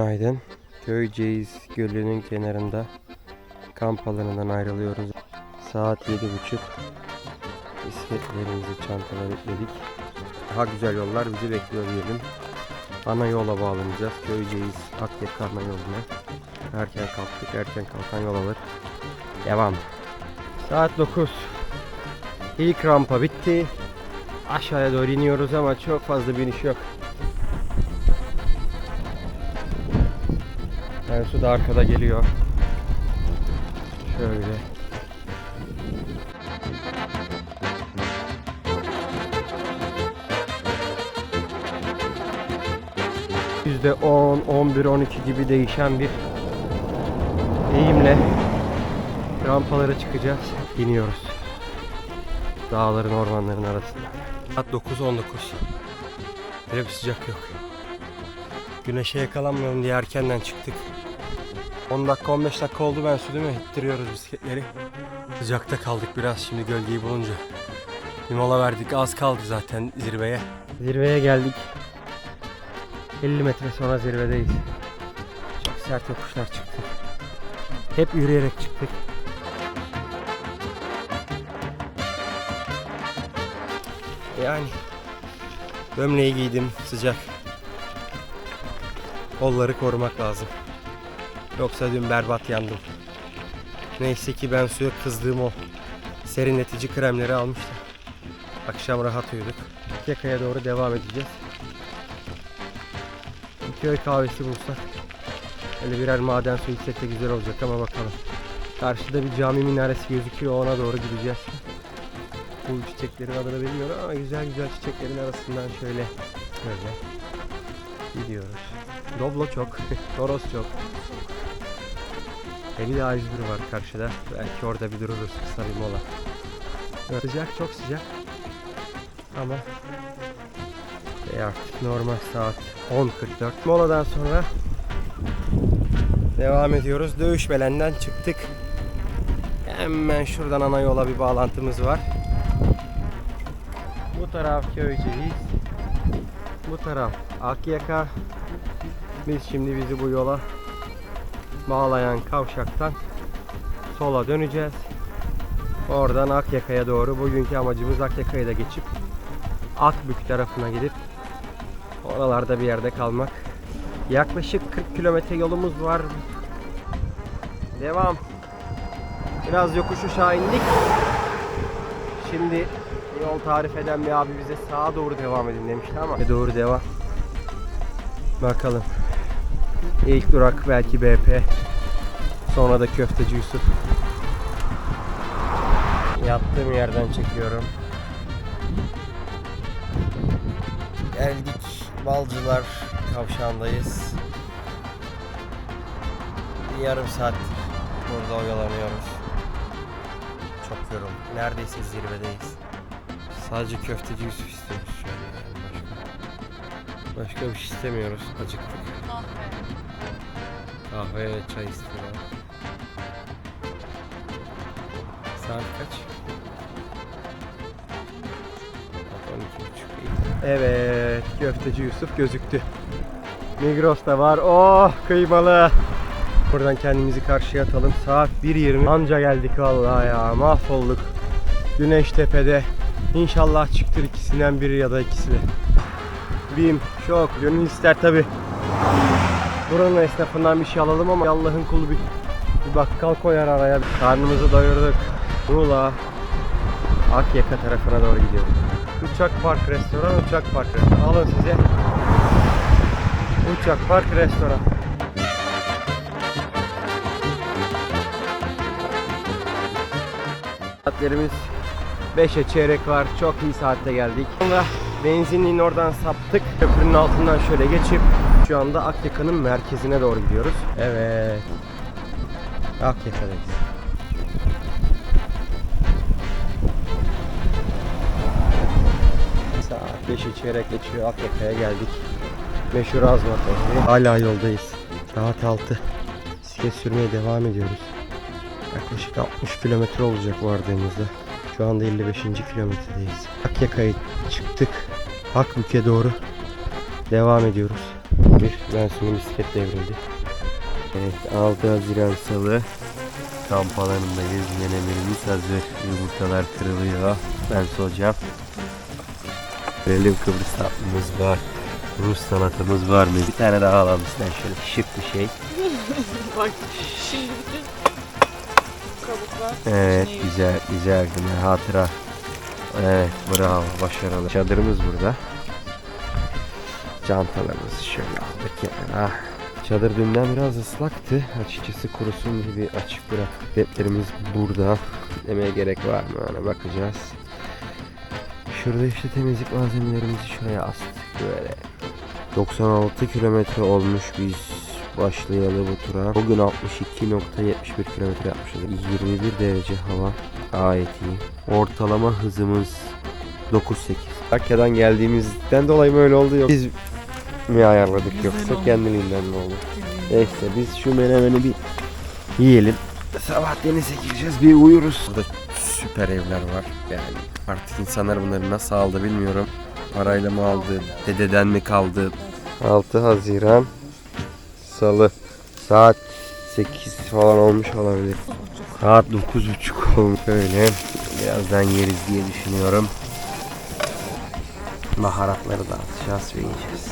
Günaydın. Köyceğiz Gölü'nün kenarında kamp alanından ayrılıyoruz. Saat 7.30. Bisikletlerimizi çantalara yükledik. Daha güzel yollar bizi bekliyor diyelim. Ana yola bağlanacağız. Köyceğiz Akyaka ana yoluna. Erken kalktık. Erken kalkan yol alır. Devam. Saat 9. İlk rampa bitti. Aşağıya doğru iniyoruz ama çok fazla bir iniş yok. Yani su da arkada geliyor. Şöyle. Yüzde 10, 11, 12 gibi değişen bir eğimle rampalara çıkacağız. İniyoruz. Dağların, ormanların arasında. Saat 9.19. Böyle bir sıcak yok. Güneşe yakalanmayalım diye erkenden çıktık. 10 dakika 15 dakika oldu ben su değil mi? İttiriyoruz bisikletleri. Sıcakta kaldık biraz şimdi gölgeyi bulunca. Bir mola verdik az kaldı zaten zirveye. Zirveye geldik. 50 metre sonra zirvedeyiz. Çok sert yokuşlar çıktık. Hep yürüyerek çıktık. Yani gömleği giydim sıcak. Kolları korumak lazım. Yoksa dün berbat yandım. Neyse ki ben suya kızdığım o serinletici kremleri almıştım. Akşam rahat uyuduk. Yakaya doğru devam edeceğiz. Bir köy kahvesi bulsak. Öyle birer maden su içsek de güzel olacak ama bakalım. Karşıda bir cami minaresi gözüküyor ona doğru gideceğiz. Bu çiçeklerin adını bilmiyorum ama güzel güzel çiçeklerin arasından şöyle şöyle gidiyoruz. Doblo çok, Toros çok. E bir de A101 var karşıda. Belki orada bir dururuz kısa bir mola. Evet, Sıcak çok sıcak. Ama e artık normal saat 10.44. Moladan sonra devam ediyoruz. Dövüşmelen'den çıktık. Hemen şuradan ana yola bir bağlantımız var. Bu taraf Köyceğiz. Bu taraf Akyaka. Biz şimdi bizi bu yola bağlayan kavşaktan sola döneceğiz. Oradan Akyaka'ya doğru. Bugünkü amacımız Akyaka'yı da geçip Akbük tarafına gidip oralarda bir yerde kalmak. Yaklaşık 40 kilometre yolumuz var. Devam. Biraz yokuş aşağı indik. Şimdi yol tarif eden bir abi bize sağa doğru devam edin demişti ama doğru devam. Bakalım. İlk durak belki BP. Sonra da Köfteci Yusuf. Yattığım yerden çekiyorum. Geldik Balcılar kavşağındayız. Bir yarım saat burada oyalanıyoruz. Çok yorulduk. Neredeyse zirvedeyiz. Sadece köfteci Yusuf istiyoruz şöyle yani başka. Başka bir şey istemiyoruz. Acıktık. Kahve ve çay istiyorlar. Saat kaç? Saat 12.30 iyi. Evet, köfteci Yusuf gözüktü. Migros da var. Oh, kıymalı. Buradan kendimizi karşıya atalım. Saat 1.20. Anca geldik vallahi ya. Mahvolduk. Güneş tepede. İnşallah çıktır ikisinden biri ya da ikisi de. Bim, şok. Gönül ister tabi. Buranın esnafından bir şey alalım ama Allah'ın kulu bir, bir bakkal koyar araya. Karnımızı doyurduk. Muğla, Akyaka tarafına doğru gidiyoruz. Uçak Park Restoran, Uçak Park Restoran. Alın size. Uçak Park Restoran. Saatlerimiz 5'e çeyrek var. Çok iyi saatte geldik. Sonra benzinliğin oradan saptık. Köprünün altından şöyle geçip şu anda Akyaka'nın merkezine doğru gidiyoruz. Evet. Akyaka'dayız. 5'i çeyrek geçiyor. Akyaka'ya geldik. Meşhur Azmat Nehri. Hala yoldayız. Saat 6. Bisiklet sürmeye devam ediyoruz. Yaklaşık 60 kilometre olacak vardığımızda. Şu anda 55. kilometredeyiz. Akyaka'ya çıktık. Akbük'e doğru devam ediyoruz. Bir versiyonu bisiklet devrildi. Evet 6 Haziran Salı kamp alanındayız. Menemenimiz hazır. Yumurtalar kırılıyor. Ben soğuyacağım. Verelim Kıbrıs tatlımız var. Rus salatamız var mı? Bir tane daha alalım sen şöyle şık bir şey. Bak şimdi bütün kabuklar Evet içine güzel güzel güzel hatıra. Evet bravo başarılı. Çadırımız burada. Çantalarımızı şöyle aldık kenara. Çadır dünden biraz ıslaktı. Açıkçası kurusun gibi açık bıraktık. Ledlerimiz burada. Demeye gerek var mı ona bakacağız. Şurada işte temizlik malzemelerimizi şuraya astık böyle. 96 kilometre olmuş biz başlayalı bu tura. Bugün 62.71 kilometre yapmışız. 21 derece hava gayet iyi. Ortalama hızımız 9.8. Hakkı'dan geldiğimizden dolayı mı öyle oldu yok biz mi ayarladık Bizden yoksa oldu. kendiliğinden mi oldu? Neyse biz şu menemeni bir yiyelim. Sabah denize gireceğiz bir uyuruz. Burada süper evler var. Yani artık insanlar bunları nasıl aldı bilmiyorum. Parayla mı aldı, dededen mi kaldı? 6 Haziran Salı saat 8 falan olmuş olabilir. Saat 9.30 olmuş öyle. Birazdan yeriz diye düşünüyorum. Baharatları da atacağız ve yiyeceğiz.